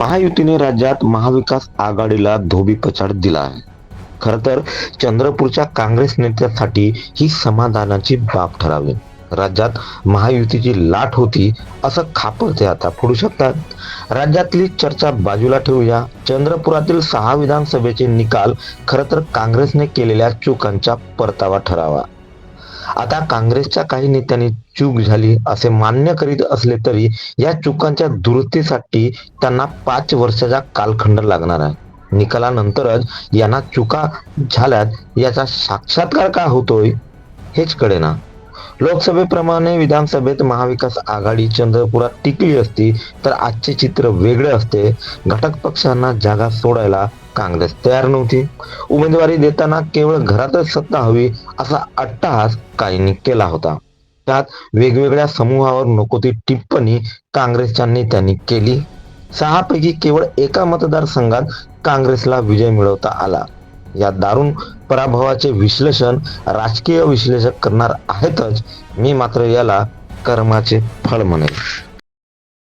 महायुतीने राज्यात महाविकास आघाडीला धोबीपछाड दिला आहे. खर तर चंद्रपूरच्या काँग्रेस नेत्यासाठी ही समाधानाची बाब ठरावी. राज्यात महायुतीची लाट होती असं खापर ते आता फोडू शकतात. राज्यातली चर्चा बाजूला ठेवूया. चंद्रपुरातील सहा विधानसभेचे निकाल खर तर काँग्रेसने केलेल्या चुकांचा परतावा ठरावा. आता काँग्रेसच्या काही नेत्यांनी चूक झाली असे मान्य करीत असले तरी या चुकांच्या दुरुस्तीसाठी त्यांना पाच वर्षाचा कालखंड लागणार आहे. निकालानंतरच यांना चुका झाल्यात याचा साक्षात्कार का होतोय हेच कळेना. लोकसभेप्रमाणे विधानसभेत महाविकास आघाडी चंद्रपुरात टिकली असती तर आजचे चित्र वेगळे असते. घटक पक्षांना जागा सोडायला काँग्रेस तयार नव्हती. उमेदवारी देताना केवळ घरातच सत्ता हवी असा अट्टहास काहींनी केला होता. त्यात वेगवेगळ्या समूहावर नको ती टिप्पणी काँग्रेसच्या नेत्यांनी केली. सहापैकी केवळ एका मतदारसंघात काँग्रेसला विजय मिळवता आला. या दारुण पराभवाचे विश्लेषण राजकीय विश्लेषक करणार आहेतच. मी मात्र याला कर्माचे फळ म्हणेल